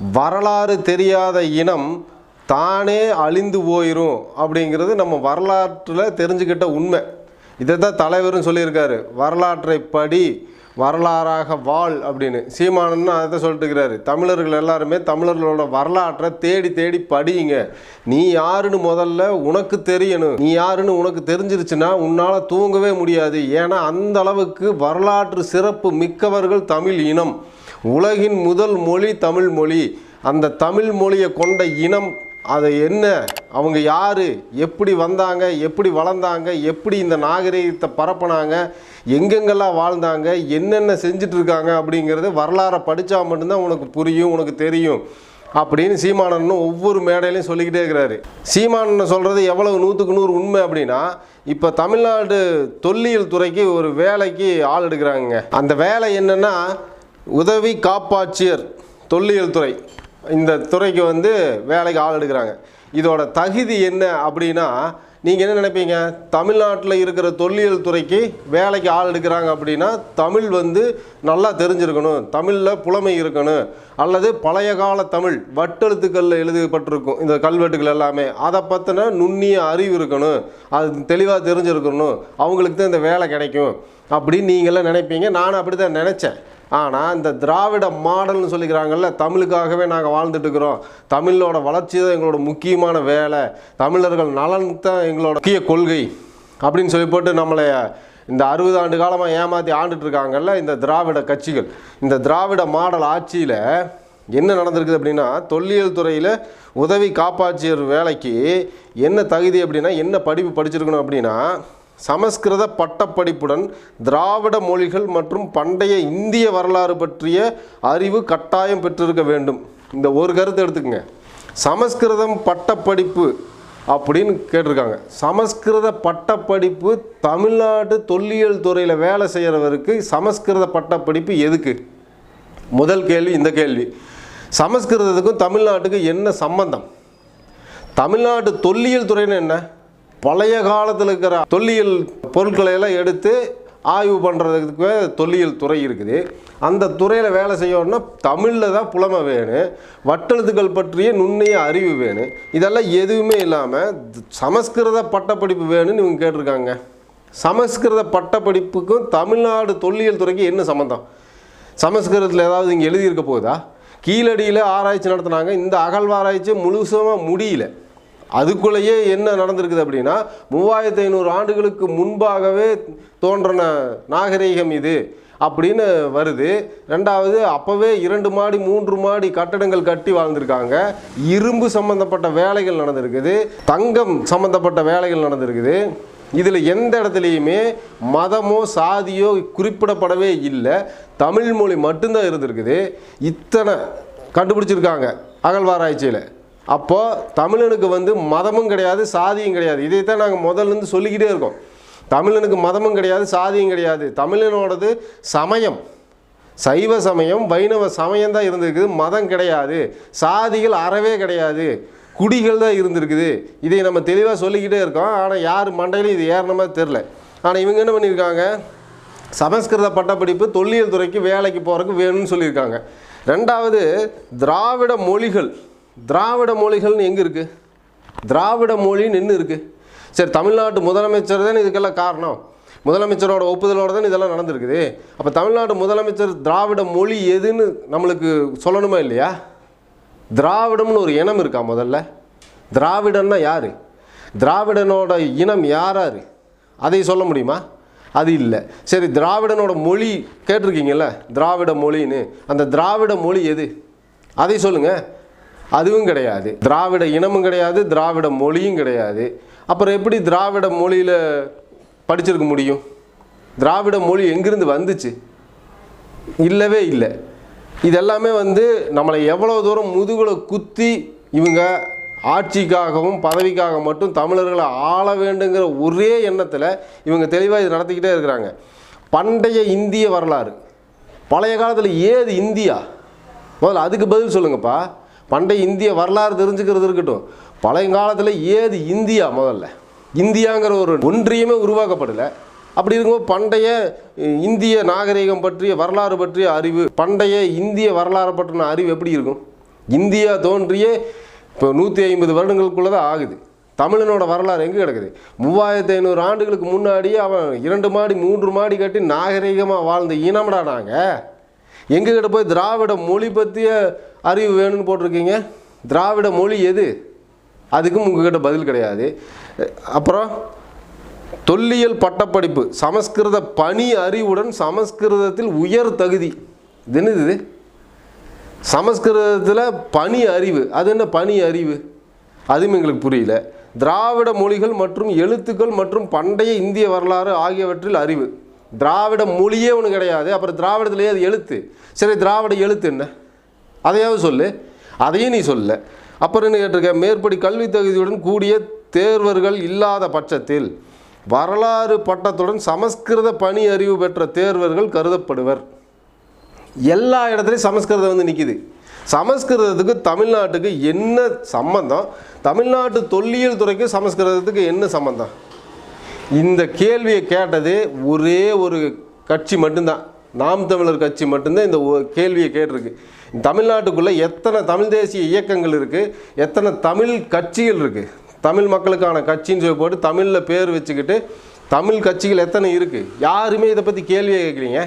வரலாறு தெரியாத இனம் தானே அழிந்து போயிடும் அப்படிங்கிறது நம்ம வரலாற்றில் தெரிஞ்சுக்கிட்ட உண்மை. இதை தான் தலைவரும் சொல்லியிருக்காரு. வரலாற்றை படி வரலாறாக வாழ் அப்படின்னு. சீமானன்னு அதை தான் சொல்லிட்டு இருக்கிறாரு. தமிழர்கள் எல்லாருமே தமிழர்களோட வரலாற்றை தேடி தேடி படியுங்க. நீ யாருன்னு முதல்ல உனக்கு தெரியணும். நீ யாருன்னு உனக்கு தெரிஞ்சிருச்சுன்னா உன்னால் தூங்கவே முடியாது. ஏன்னா அந்த அளவுக்கு வரலாற்று சிறப்பு மிக்கவர்கள் தமிழ் இனம். உலகின் முதல் மொழி தமிழ் மொழி. அந்த தமிழ் மொழியை கொண்ட இனம் அது என்ன? அவங்க யார்? எப்படி வந்தாங்க? எப்படி வளர்ந்தாங்க? எப்படி இந்த நாகரீகத்தை பரப்புனாங்க? எங்கெங்கெல்லாம் வாழ்ந்தாங்க? என்னென்ன செஞ்சிட்ருக்காங்க? அப்படிங்கிறது வரலாறை படித்தா மட்டும்தான் உனக்கு புரியும் உனக்கு தெரியும் அப்படின்னு சீமானன் ஒவ்வொரு மேடையிலையும் சொல்லிக்கிட்டே இருக்கிறாரு. சீமானன் சொல்கிறது எவ்வளவு நூற்றுக்கு நூறு உண்மை அப்படின்னா இப்போ தமிழ்நாடு தொல்லியல் துறைக்கு ஒரு வேலைக்கு ஆள் எடுக்கிறாங்க அந்த வேலை என்னென்னா உதவி காப்பாட்சியர் தொல்லியல் துறை. இந்த துறைக்கு வந்து வேலைக்கு ஆள் எடுக்கிறாங்க. இதோட தகுதி என்ன அப்படின்னா நீங்கள் என்ன நினைப்பீங்க? தமிழ்நாட்டில் இருக்கிற தொல்லியல் துறைக்கு வேலைக்கு ஆள் எடுக்கிறாங்க அப்படின்னா தமிழ் வந்து நல்லா தெரிஞ்சிருக்கணும். தமிழில் புலமை இருக்கணும். அல்லது பழைய கால தமிழ் வட்டெழுத்துக்களில் எழுதப்பட்டிருக்கும். இந்த கல்வெட்டுகள் எல்லாமே. அதை பற்றின நுண்ணிய அறிவு இருக்கணும். அது தெளிவாக தெரிஞ்சிருக்கணும். அவங்களுக்கு தான் இந்த வேலை கிடைக்கும். அப்படின்னு நீங்களாம் நினைப்பீங்க. நானும் அப்படி தான் நினச்சேன். ஆனால் இந்த திராவிட மாடல்னு சொல்லிக்கிறாங்கல்ல தமிழுக்காகவே நாங்கள் வாழ்ந்துட்டு இருக்கிறோம் தமிழோட வளர்ச்சி தான் எங்களோட முக்கியமான வேலை. தமிழர்கள் நலன் தான் எங்களோட முக்கிய கொள்கை அப்படின்னு சொல்லி போட்டு நம்மளை இந்த அறுபது ஆண்டு காலமாக ஏமாற்றி ஆண்டுட்ருக்காங்கல்ல இந்த திராவிட கட்சிகள். இந்த திராவிட மாடல் ஆட்சியில் என்ன நடந்திருக்குது அப்படின்னா தொல்லியல் துறையில் உதவி காப்பாட்சியர் வேலைக்கு என்ன தகுதி அப்படின்னா என்ன படிப்பு படிச்சிருக்கணும் அப்படின்னா சமஸ்கிருத பட்டப்படிப்புடன் திராவிட மொழிகள் மற்றும் பண்டைய இந்திய வரலாறு பற்றிய அறிவு கட்டாயம் பெற்றிருக்க வேண்டும். இந்த ஒரு கருத்தை எடுத்துக்கங்க. சமஸ்கிருதம் பட்டப்படிப்பு அப்படின்னு கேட்டிருக்காங்க. சமஸ்கிருத பட்டப்படிப்பு தமிழ்நாடு தொல்லியல் துறையில் வேலை செய்கிறவருக்கு சமஸ்கிருத பட்டப்படிப்பு எதுக்கு? முதல் கேள்வி இந்த கேள்வி. சமஸ்கிருதத்துக்கும் தமிழ்நாட்டுக்கும் என்ன சம்பந்தம்? தமிழ்நாடு தொல்லியல் துறைன்னு என்ன? பழைய காலத்தில் இருக்கிற தொல்லியல் பொருட்களை எல்லாம் எடுத்து ஆய்வு பண்ணுறதுக்கு தொல்லியல் துறை இருக்குது. அந்த துறையில் வேலை செய்யணும்னா தமிழில் தான் புலமை வேணும். வட்டெழுத்துக்கள் பற்றிய நுண்ணிய அறிவு வேணும். இதெல்லாம் எதுவுமே இல்லாமல் சமஸ்கிருத பட்டப்படிப்பு வேணும்னு இவங்க கேட்டிருக்காங்க. சமஸ்கிருத பட்டப்படிப்புக்கும் தமிழ்நாடு தொல்லியல் துறைக்கு என்ன சம்மந்தம் சமஸ்கிருதத்தில் ஏதாவது இங்கே எழுதியிருக்க போகுதா? கீழடியில் ஆராய்ச்சி நடத்துனாங்க. இந்த அகழ்வாராய்ச்சி முழுசமாக முடியல. அதுக்குள்ளேயே என்ன நடந்திருக்குது அப்படின்னா மூவாயிரத்தி ஐநூறு ஆண்டுகளுக்கு முன்பாகவே தோன்றின நாகரீகம் இது அப்படின்னு வருது. ரெண்டாவது அப்போவே இரண்டு மாடி மூன்று மாடி கட்டடங்கள் கட்டி வாழ்ந்திருக்காங்க. இரும்பு சம்மந்தப்பட்ட வேலைகள் நடந்திருக்குது. தங்கம் சம்மந்தப்பட்ட வேலைகள் நடந்திருக்குது. இதில் எந்த இடத்துலையுமே மதமோ சாதியோ குறிப்பிடப்படவே இல்லை. தமிழ் மொழி மட்டும்தான் இருந்திருக்குது. இத்தனை கண்டுபிடிச்சிருக்காங்க அகழ்வாராய்ச்சியில். அப்போது தமிழனுக்கு வந்து மதமும் கிடையாது சாதியும் கிடையாது. இதை தான் நாங்கள் முதல்ல இருந்து சொல்லிக்கிட்டே இருக்கோம். தமிழனுக்கு மதமும் கிடையாது சாதியும் கிடையாது. தமிழனோடது சமயம். சைவ சமயம் வைணவ சமயம் தான் இருந்திருக்குது. மதம் கிடையாது. சாதிகள் அறவே கிடையாது. குடிகள் தான் இருந்திருக்குது. இதை நம்ம தெளிவாக சொல்லிக்கிட்டே இருக்கோம். ஆனால் யார் மண்டையிலும் இது ஏறணுமா தெரில ஆனால் இவங்க என்ன பண்ணியிருக்காங்க? சமஸ்கிருத பட்டப்படிப்பு தொல்லியல் துறைக்கு வேலைக்கு போகிறதுக்கு வேணும்னு சொல்லியிருக்காங்க. ரெண்டாவது திராவிட மொழிகள் திராவிட மொழிகள்னு எங்கே இருக்குது திராவிட மொழின்னு என்ன இருக்குது சரி தமிழ்நாட்டு முதலமைச்சர் தான் இதுக்கெல்லாம் காரணம். முதலமைச்சரோட ஒப்புதலோடு தான் இதெல்லாம் நடந்திருக்குது. அப்போ தமிழ்நாடு முதலமைச்சர் திராவிட மொழி எதுன்னு நம்மளுக்கு சொல்லணுமா இல்லையா? திராவிடம்னு ஒரு இனம் இருக்கா முதல்ல? திராவிடன்னா யார்? திராவிடனோட இனம் யாரார்? அதை சொல்ல முடியுமா? அது இல்லை. சரி திராவிடனோட மொழி கேட்டிருக்கீங்கல்ல? திராவிட மொழின்னு. அந்த திராவிட மொழி எது? அதை சொல்லுங்கள் அதுவும் கிடையாது. திராவிட இனமும் கிடையாது திராவிட மொழியும் கிடையாது. அப்புறம் எப்படி திராவிட மொழியில் படிச்சிருக்க முடியும்? திராவிட மொழி எங்கிருந்து வந்துச்சு? இல்லவே இல்லை. இது எல்லாமே வந்து நம்மளை எவ்வளோ தூரம் முதுகுல குத்தி இவங்க ஆட்சிக்காகவும் பதவிக்காக மட்டும் தமிழர்களை ஆள வேண்டுங்கிற ஒரே எண்ணத்தில் இவங்க தெளிவாக இது நடத்திக்கிட்டே இருக்கிறாங்க. பண்டைய இந்திய வரலாறு. பழைய காலத்தில் ஏது இந்தியா? முதல்ல அதுக்கு பதில் சொல்லுங்கப்பா. பண்டைய இந்திய வரலாறு தெரிஞ்சுக்கிறது இருக்கட்டும். பழையங்காலத்தில் ஏது இந்தியா முதல்ல? இந்தியாங்கிற ஒரு ஒன்றியமே உருவாக்கப்படலை. அப்படி இருக்கும்போது பண்டைய இந்திய நாகரிகம் பற்றிய வரலாறு பற்றிய அறிவு பண்டைய இந்திய வரலாறு பற்றின அறிவு எப்படி இருக்கும்? இந்தியா தோன்றிய இப்போ நூற்றி ஐம்பது வருடங்களுக்குள்ளே தான் ஆகுது. தமிழனோட வரலாறு எங்கே கிடக்குது? மூவாயிரத்தி ஐநூறு ஆண்டுகளுக்கு முன்னாடியே அவன் இரண்டு மாடி மூன்று மாடி கட்டி நாகரிகமாக வாழ்ந்த இனம்டா நாங்கள் எங்ககிட்ட போய் திராவிட மொழி பற்றிய அறிவு வேணும்னு போட்டிருக்கீங்க. திராவிட மொழி எது? அதுக்கும் உங்ககிட்ட பதில் கிடையாது. அப்புறம் தொல்லியல் பட்டப்படிப்பு சமஸ்கிருத பணி அறிவுடன் சமஸ்கிருதத்தில் உயர் தகுதி. இது என்னது இது? சமஸ்கிருதத்தில் பணி அறிவு. அது என்ன பணி அறிவு? அதுவும் எங்களுக்கு புரியல. திராவிட மொழிகள் மற்றும் எழுத்துக்கள் மற்றும் பண்டைய இந்திய வரலாறு ஆகியவற்றில் அறிவு. திராவிட மொழியே ஒன்று கிடையாது. அப்புறம் திராவிடத்திலேயே அது எழுத்து. சரி திராவிட எழுத்து என்ன? அதையாவது சொல்லு. அதையும் நீ சொல்ல. அப்புறம் என்ன கேட்டிருக்க? மேற்படி கல்வி தகுதியுடன் கூடிய தேர்வர்கள் இல்லாத பட்சத்தில் வரலாறு பட்டத்துடன் சமஸ்கிருத பணி அறிவு பெற்ற தேர்வர்கள் கருதப்படுவர். எல்லா இடத்துலையும் சமஸ்கிருதம் வந்து நிற்கிது சமஸ்கிருதத்துக்கு தமிழ்நாட்டுக்கு என்ன சம்பந்தம்? தமிழ்நாட்டு தொல்லியல் துறைக்கு சமஸ்கிருதத்துக்கு என்ன சம்பந்தம்? இந்த கேள்வியை கேட்டது ஒரே ஒரு கட்சி மட்டும்தான். நாம் தமிழர் கட்சி மட்டும்தான் இந்த ஒ- கேள்வியை கேட்டிருக்கு. தமிழ்நாட்டுக்குள்ளே எத்தனை தமிழ் தேசிய இயக்கங்கள் இருக்குது எத்தனை தமிழ் கட்சிகள் இருக்குது தமிழ் மக்களுக்கான கட்சின்னு சொல்லி போட்டு தமிழில் பேர் வச்சுக்கிட்டு தமிழ் கட்சிகள் எத்தனை இருக்குது யாருமே இதை பற்றி கேள்வியை கேட்குறீங்க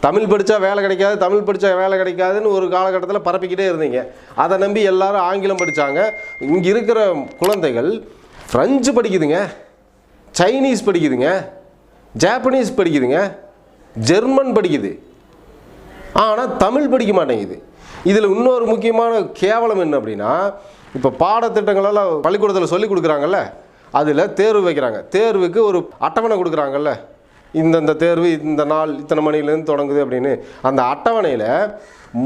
தமிழ் படித்தா வேலை கிடைக்காது தமிழ் படித்தா வேலை கிடைக்காதுன்னு ஒரு காலகட்டத்தில் பரப்பிக்கிட்டே இருந்தீங்க. அதை நம்பி எல்லாரும் ஆங்கிலம் படித்தாங்க இங்கே இருக்கிற குழந்தைகள் ஃப்ரெஞ்சு படிக்குதுங்க சைனீஸ் படிக்குதுங்க ஜாப்பனீஸ் படிக்குதுங்க ஜெர்மன் படிக்குது. ஆனால் தமிழ் படிக்க மாட்டேங்குது. இதில் இன்னொரு முக்கியமான கேவலம் என்ன அப்படின்னா இப்போ பாடத்திட்டங்களெல்லாம் பள்ளிக்கூடத்தில் சொல்லி கொடுக்குறாங்கல்ல அதில் தேர்வு வைக்கிறாங்க. தேர்வுக்கு ஒரு அட்டவணை கொடுக்குறாங்கல்ல. இந்தந்த தேர்வு இந்த நாள் இத்தனை மணிலேருந்து தொடங்குது அப்படின்னு அந்த அட்டவணையில்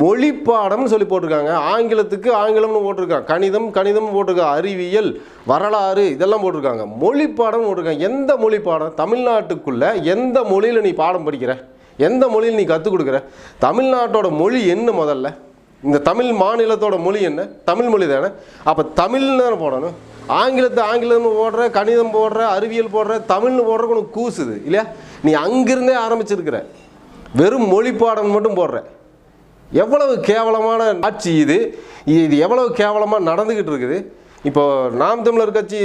மொழி பாடம்னு சொல்லி போட்டிருக்காங்க. ஆங்கிலத்துக்கு ஆங்கிலம்னு போட்டிருக்காங்க. கணிதம் கணிதம் போட்டிருக்காங்க. அறிவியல் வரலாறு இதெல்லாம் போட்டிருக்காங்க. மொழி பாடம்னு போட்டிருக்காங்க. எந்த மொழி பாடம் தமிழ்நாட்டுக்குள்ளே எந்த மொழியில் நீ பாடம் படிக்கிற? எந்த மொழியில் நீ கற்றுக் கொடுக்குற? தமிழ்நாட்டோட மொழி என்ன முதல்ல? இந்த தமிழ் மாநிலத்தோட மொழி என்ன? தமிழ் மொழி தானே? அப்போ தமிழ்னு தானே போடணும். ஆங்கிலத்தை ஆங்கிலம்னு போடுற கணிதம் போடுற அறிவியல் போடுற தமிழ்னு போடுறக்கு உனக்கு கூசுது இல்லையா? நீ அங்கிருந்தே ஆரம்பிச்சிருக்கிற. வெறும் மொழி பாடம் மட்டும் போடுற. எவ்வளவு கேவலமான ஆட்சி இது? இது எவ்வளவு கேவலமாக நடந்துக்கிட்டு இருக்குது? இப்போ நாம் தமிழர் கட்சி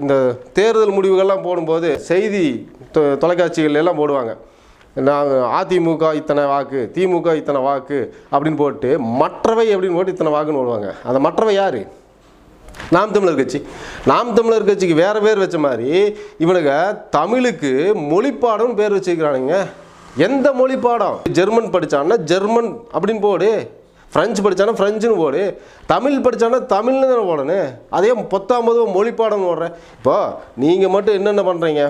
இந்த தேர்தல் முடிவுகள்லாம் போடும்போது செய்தி தொ- தொலைக்காட்சிகள் எல்லாம் போடுவாங்க. நான் அதிமுக இத்தனை வாக்கு திமுக இத்தனை வாக்கு அப்படின்னு போட்டு மற்றவை அப்படின்னு போட்டு இத்தனை வாக்குன்னு வருவாங்க அந்த மற்றவை யார்? நாம் தமிழர் கட்சி. நாம் தமிழர் கட்சிக்கு வேறு பேர் வச்ச மாதிரி இவனுங்க தமிழுக்கு மொழிப்பாடம்னு பேர் வச்சுருக்கிறானுங்க. எந்த மொழி பாடம் ஜெர்மன் படிச்சான்னா ஜெர்மன் அப்படின்னு போடு. ஃப்ரெஞ்சு படித்தானா ஃப்ரெஞ்சுன்னு போடு. தமிழ் படித்தானா தமிழ்னு தானே போடணும். அதே பத்தாம்பது மொழிப்பாடம் போடுறேன் இப்போ நீங்கள் மட்டும் என்னென்ன பண்ணுறீங்க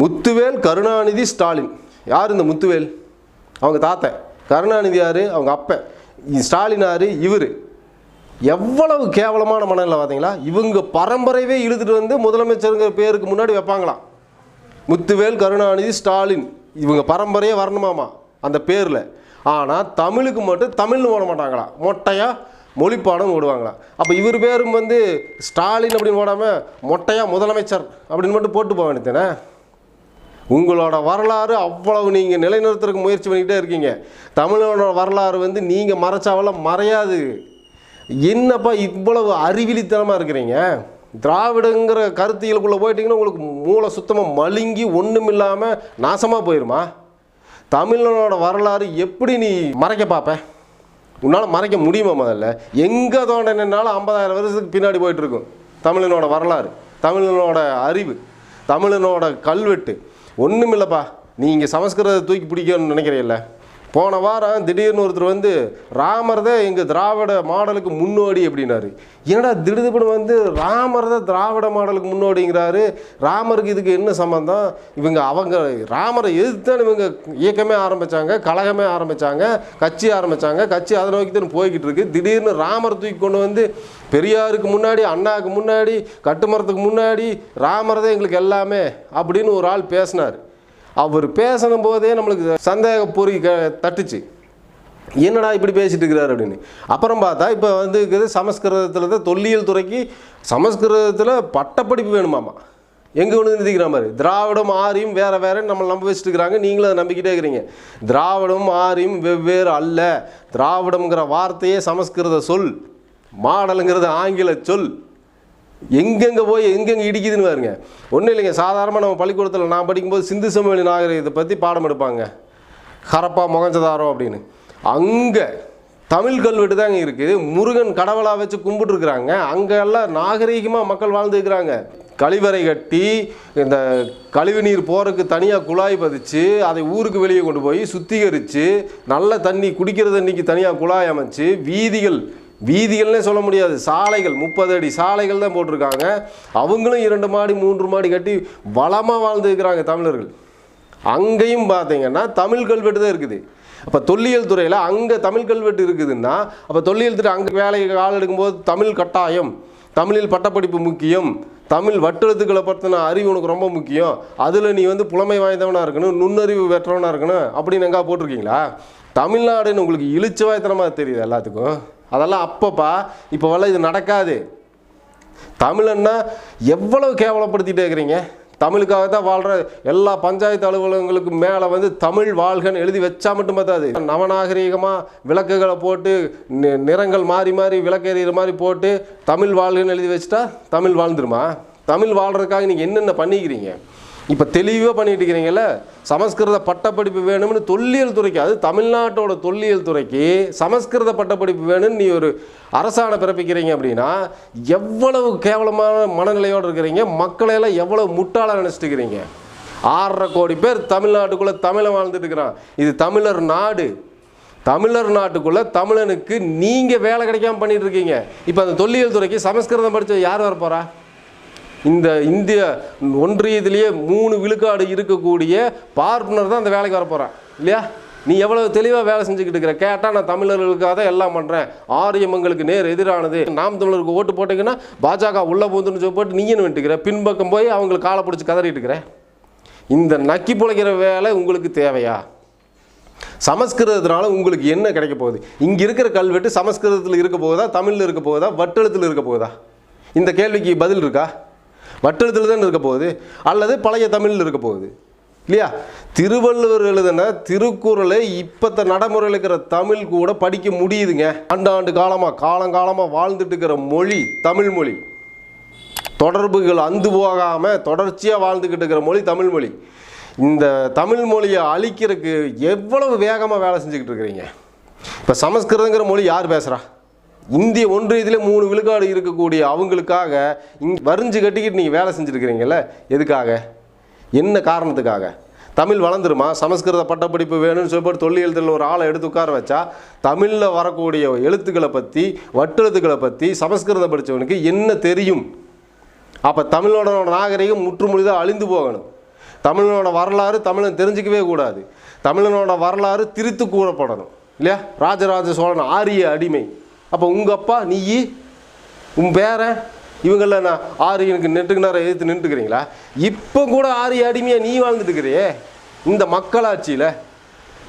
முத்துவேல் கருணாநிதி ஸ்டாலின். யார் இந்த முத்துவேல்? அவங்க தாத்தன் கருணாநிதி யார்? அவங்க அப்பன் ஸ்டாலின் யார்? இவர். எவ்வளவு கேவலமான மனநிலை பார்த்தீங்களா? இவங்க பரம்பரையவே இழுத்துட்டு வந்து முதலமைச்சருங்கிற பேருக்கு முன்னாடி வைப்பாங்களாம். முத்துவேல் கருணாநிதி ஸ்டாலின். இவங்க பரம்பரையே வரணுமாமா? அந்த பேரில். ஆனால் தமிழுக்கு மட்டும் தமிழ்னு ஓட மாட்டாங்களா மொட்டையாக மொழிப்பாடம் ஓடுவாங்களா அப்போ இவர் பேரும் வந்து ஸ்டாலின் அப்படின்னு ஓடாமல் மொட்டையாக முதலமைச்சர் அப்படின்னு மட்டும் போட்டு போக வேண்டியதானே உங்களோட வரலாறு அவ்வளவு நீங்கள் நிலைநிறுத்துறதுக்கு முயற்சி பண்ணிக்கிட்டே இருக்கீங்க. தமிழனோட வரலாறு வந்து நீங்கள் மறைச்சாவெல்லாம் மறையாது. என்னப்பா இவ்வளவு அறிவிலித்தனமாக இருக்கிறீங்க? திராவிடங்கிற கருத்தியலுக்குள்ளே போயிட்டீங்கன்னா உங்களுக்கு மூளை சுத்தமாக மழுங்கி ஒன்றும் இல்லாமல் நாசமாக போயிருமா? தமிழனோட வரலாறு எப்படி நீ மறைக்க பார்ப்பேன் உன்னால் மறைக்க முடியுமா முதல்ல? எங்கே தோண்டினாலும் ஐம்பதாயிரம் வருஷத்துக்கு பின்னாடி போயிட்டுருக்கும் தமிழனோட வரலாறு தமிழனோட அறிவு தமிழனோட கல்வெட்டு ஒன்றும் இல்லைப்பா நீங்கள் சமஸ்கிருதத்தை தூக்கி பிடிக்கணும்னு நினைக்கிறீல்ல போன வாரம் திடீர்னு ஒருத்தர் வந்து ராமர் தான் எங்கள் திராவிட மாடலுக்கு முன்னோடி அப்படின்னாரு. என்னடா திடீர்னு வந்து ராமர் தான் திராவிட மாடலுக்கு முன்னோடிங்கிறாரு. ராமருக்கு இதுக்கு என்ன சம்மந்தம் இவங்க அவங்க ராமரை எதிர்த்தான் இவங்க இயக்கமே ஆரம்பித்தாங்க கழகமே ஆரம்பித்தாங்க கட்சி ஆரம்பித்தாங்க கட்சி அதை நோக்கி தான் போய்கிட்டு இருக்கு. திடீர்னு ராமர் தூக்கி கொண்டு வந்து பெரியாருக்கு முன்னாடி அண்ணாவுக்கு முன்னாடி கட்டுமரத்துக்கு முன்னாடி ராமர் தான் எங்களுக்கு எல்லாமே அப்படின்னு ஒரு ஆள் பேசினார். அவர் பேசணும் போதே நம்மளுக்கு சந்தேக பொறி க தட்டுச்சு. என்னடா இப்படி பேசிட்டு இருக்கிறார் அப்படின்னு. அப்புறம் பார்த்தா இப்போ வந்து இருக்குது சமஸ்கிருதத்தில் தான் தொல்லியல் துறைக்கு சமஸ்கிருதத்தில் பட்டப்படிப்பு வேணுமாமா. எங்கே ஒன்று நிறுத்திக்கிற மாதிரி. திராவிடம் ஆரியும் வேறு வேறு நம்ம நம்ப வச்சுட்டு இருக்கிறாங்க. நீங்களும் அதை நம்பிக்கிட்டே இருக்கிறீங்க. திராவிடம் ஆரியும் வெவ்வேறு அல்ல. திராவிடம்ங்கிற வார்த்தையே சமஸ்கிருத சொல். மாடலுங்கிறது ஆங்கில சொல். எங்கெங்கே போய் எங்கெங்கே இடிக்குதுன்னு பாருங்க. ஒன்றும் இல்லைங்க சாதாரணமாக நம்ம பள்ளிக்கூடத்தில் நான் படிக்கும்போது சிந்து சமவெளி நாகரிகத்தை பற்றி பாடம் எடுப்பாங்க. ஹரப்பா மொகஞ்சதாரோ அப்படின்னு. அங்கே தமிழ் கல்வெட்டு தாங்க இருக்குது முருகன் கடவுளாக வச்சு கும்பிட்டுருக்குறாங்க. அங்கெல்லாம் நாகரீகமாக மக்கள் வாழ்ந்துருக்குறாங்க கழிவறை கட்டி இந்த கழிவு நீர் போகிறதுக்கு தனியாக குழாய் பதிச்சு அதை ஊருக்கு வெளியே கொண்டு போய் சுத்திகரித்து நல்ல தண்ணி குடிக்கிற தண்ணிக்கு தனியாக குழாய் அமைச்சு வீதிகள் வீதிகள்னே சொல்ல முடியாது. சாலைகள் முப்பது அடி சாலைகள் தான் போட்டிருக்காங்க. அவங்களும் இரண்டு மாடி மூன்று மாடி கட்டி வளமாக வாழ்ந்துருக்கிறாங்க தமிழர்கள். அங்கேயும் பார்த்தீங்கன்னா தமிழ் கல்வெட்டு தான் இருக்குது. அப்போ தொல்லியல் துறையில் அங்கே தமிழ் கல்வெட்டு இருக்குதுன்னா அப்போ தொல்லியல் துறை அங்கே வேலைக்கு ஆள் எடுக்கும்போது தமிழ் கட்டாயம். தமிழில் பட்டப்படிப்பு முக்கியம். தமிழ் வட்டெழுத்துக்களை பற்றின அறிவு உனக்கு ரொம்ப முக்கியம். அதில் நீ வந்து புலமை வாய்ந்தவனாக இருக்கணும் நுண்ணறிவு பெற்றவனாக இருக்கணும் அப்படின்னு எங்கே போட்டிருக்கீங்களா? தமிழ்நாடுன்னு உங்களுக்கு இழிச்சுவாய்த்தனமாக தெரியுது எல்லாத்துக்கும்? அதெல்லாம் அப்பப்பா இப்போவெல்லாம் இது நடக்காது. தமிழன்னா எவ்வளவு கேவலப்படுத்திகிட்டே இருக்கிறீங்க? தமிழுக்காக தான் வாழ்கிற எல்லா பஞ்சாயத்து அலுவலகங்களுக்கு மேலே வந்து தமிழ் வாழ்கன்னு எழுதி வச்சா மட்டும் பார்த்தாது நவநாகரீகமாக விளக்குகளை போட்டு நிறங்கள் மாறி மாறி விளக்கெறிகிற மாதிரி போட்டு தமிழ் வாழ்கன்னு எழுதி வச்சுட்டா தமிழ் வாழ்ந்துருமா? தமிழ் வாழ்கிறதுக்காக நீங்கள் என்னென்ன பண்ணிக்கிறீங்க? இப்போ தெளிவாக பண்ணிகிட்டு இருக்கிறீங்கள சமஸ்கிருத பட்டப்படிப்பு வேணும்னு தொல்லியல் துறைக்கு அது தமிழ்நாட்டோட தொல்லியல் துறைக்கு சமஸ்கிருத பட்டப்படிப்பு வேணும்னு நீ ஒரு அரசாணை பிறப்பிக்கிறீங்க அப்படின்னா எவ்வளவு கேவலமான மனநிலையோடு இருக்கிறீங்க? மக்களையெல்லாம் எவ்வளவு முட்டாளாக நினச்சிட்டு இருக்கிறீங்க ஆறரை கோடி பேர் தமிழ்நாட்டுக்குள்ளே தமிழை வாழ்ந்துட்டு இருக்கிறான். இது தமிழர் நாடு. தமிழர் நாட்டுக்குள்ளே தமிழனுக்கு நீங்கள் வேலை கிடைக்காம பண்ணிகிட்டு இருக்கீங்க. இப்போ அந்த தொல்லியல் துறைக்கு சமஸ்கிருதம் படித்த யார் வர இந்த இந்திய ஒன்றியத்திலேயே மூணு விழுக்காடு இருக்கக்கூடிய பார்ப்பனர் தான் அந்த வேலைக்கு வர இல்லையா? நீ எவ்வளவு தெளிவாக வேலை செஞ்சுக்கிட்டு இருக்கிற? கேட்டால் நான் தமிழர்களுக்காக தான் எல்லாம் பண்ணுறேன் ஆரியமங்களுக்கு நேர் எதிரானது. நாம் தமிழருக்கு ஓட்டு போட்டீங்கன்னா பாஜக உள்ள போந்துன்னு சொல்லி போட்டு நீயும் வந்துட்டுக்கிற பின்பக்கம் போய் அவங்களுக்கு காலை பிடிச்சி கதறிட்டு இருக்கிற? இந்த நக்கி பிழைக்கிற வேலை உங்களுக்கு தேவையா? சமஸ்கிருதத்தினால உங்களுக்கு என்ன கிடைக்க போகுது? இங்கே இருக்கிற கல்வெட்டு சமஸ்கிருதத்தில் இருக்க போகுதா? தமிழில் இருக்க போகுதா? வட்டெழுத்தில் இருக்க போகுதா? இந்த கேள்விக்கு பதில் இருக்கா? வட்டெழுத்தில் தான் இருக்க போகுது. அல்லது பழைய தமிழில் இருக்க போகுது. இல்லையா? திருவள்ளுவர் எழுதின திருக்குறளை இப்பத்த நடைமுறையில் இருக்கிற தமிழ் கூட படிக்க முடியுதுங்க. ஆண்டாண்டு காலமாக காலங்காலமாக வாழ்ந்துட்டு இருக்கிற மொழி தமிழ் மொழி. தொடர்புகள் அந்து போகாமல் தொடர்ச்சியாக வாழ்ந்துக்கிட்டு இருக்கிற மொழி தமிழ் மொழி. இந்த தமிழ் மொழியை அழிக்கிறதுக்கு எவ்வளவு வேகமாக வேலை செஞ்சுக்கிட்டு இருக்கிறீங்க? இப்போ சமஸ்கிருதங்கிற மொழி யார் பேசுகிறா இந்திய ஒன்றியத்தில் மூணு விழுக்காடு இருக்கக்கூடிய அவங்களுக்காக இங் வரிஞ்சு கட்டிக்கிட்டு நீங்கள் வேலை செஞ்சுருக்கிறீங்கல்ல? எதுக்காக? என்ன காரணத்துக்காக? தமிழ் வளர்ந்துருமா? சமஸ்கிருத பட்டப்படிப்பு வேணும்னு சொல்லி போட்டு தொல்லியல் எழுத்துல ஒரு ஆளை எடுத்து உட்கார வச்சா தமிழில் வரக்கூடிய எழுத்துக்களை பற்றி வட்டெழுத்துக்களை பற்றி சமஸ்கிருதம் படித்தவனுக்கு என்ன தெரியும்? அப்போ தமிழோட நாகரிகம் முற்றுமுழுதாக அழிந்து போகணும். தமிழனோட வரலாறு தமிழன் தெரிஞ்சிக்கவே கூடாது. தமிழனோட வரலாறு திரித்து கூறப்படணும். இல்லையா? ராஜராஜ சோழன் ஆரிய அடிமை. அப்போ உங்கள் அப்பா நீ உன் பேரன் இவங்களில் நான் ஆரியனுக்கு எனக்கு நேரம் எதிர்த்து நின்றுக்கிறீங்களா இப்போ கூட ஆரிய அடிமையாக நீ வாழ்ந்துட்டுக்கிறியே? இந்த மக்களாட்சியில்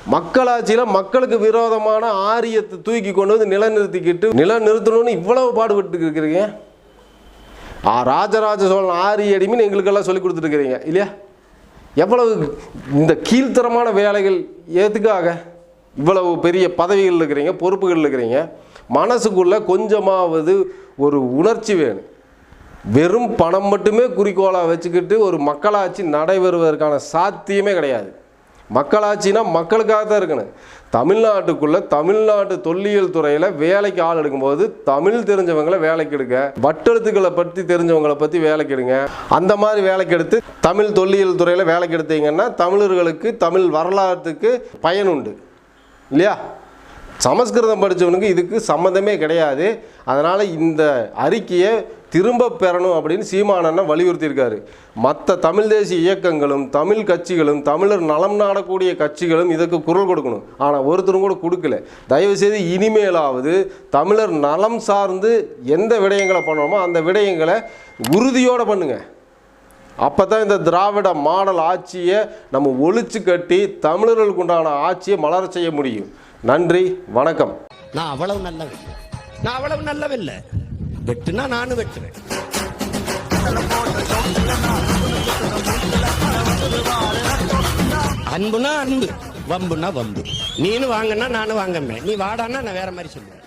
மக்களாட்சியில் மக்களுக்கு விரோதமான ஆரியத்தை தூக்கி கொண்டு வந்து நிலநிறுத்திக்கிட்டு நிலநிறுத்தணும்னு இவ்வளவு பாடுபட்டு இருக்கிறீங்க ஆ ராஜராஜ சோழன் ஆரிய அடிமைன்னு எங்களுக்கெல்லாம் சொல்லி கொடுத்துருக்கிறீங்க இல்லையா? எவ்வளவு இந்த கீழ்த்தரமான வேலைகள் எதுக்காக இவ்வளவு பெரிய பதவிகள் இருக்கிறீங்க பொறுப்புகள் இருக்கிறீங்க? மனசுக்குள்ளே கொஞ்சமாவது ஒரு உணர்ச்சி வேணும். வெறும் பணம் மட்டுமே குறிக்கோளாக வச்சுக்கிட்டு ஒரு மக்களாட்சி நடைபெறுவதற்கான சாத்தியமே கிடையாது. மக்களாட்சினா மக்களுக்காக தான் இருக்கணும். தமிழ்நாட்டுக்குள்ளே தமிழ்நாட்டு தொல்லியல் துறையில் வேலைக்கு ஆள் எடுக்கும்போது தமிழ் தெரிஞ்சவங்களை வேலைக்கு எடுங்க. வட்டெழுத்துக்களை பற்றி தெரிஞ்சவங்களை பற்றி வேலைக்கு எடுங்க. அந்த மாதிரி வேலைக்கு எடுத்து தமிழ் தொல்லியல் துறையில் வேலைக்கு எடுத்தீங்கன்னா தமிழர்களுக்கு தமிழ் வரலாற்றுக்கு பயனுண்டு இல்லையா? சமஸ்கிருதம் படித்தவனுக்கு இதுக்கு சம்மந்தமே கிடையாது. அதனால் இந்த அறிக்கையை திரும்ப பெறணும் அப்படின்னு சீமானண்ணன் வலியுறுத்தியிருக்காரு. மற்ற தமிழ் தேசிய இயக்கங்களும் தமிழ் கட்சிகளும் தமிழர் நலம் நாடக்கூடிய கட்சிகளும் இதுக்கு குரல் கொடுக்கணும். ஆனால் ஒருத்தரும் கூட கொடுக்கல. தயவுசெய்து இனிமேலாவது தமிழர் நலம் சார்ந்து எந்த விடயங்களை பண்ணணுமோ அந்த விடயங்களை உறுதியோடு பண்ணுங்க. அப்போ தான் இந்த திராவிட மாடல் ஆட்சியை நம்ம ஒழிச்சு கட்டி தமிழர்களுக்கு உண்டான ஆட்சியை மலரச் செய்ய முடியும். நன்றி வணக்கம். நான் அவ்வளவு நல்லவன். நான் அவ்வளவு நல்லவில்லை வெட்டுனா நானும் வெட்டுறேன் அன்புனா அன்பு வம்புனா வம்பு. நீனு வாங்கன்னா நானும் வாங்கமே நீ வாடான்னா நான் வேற மாதிரி சொல்லுவேன்.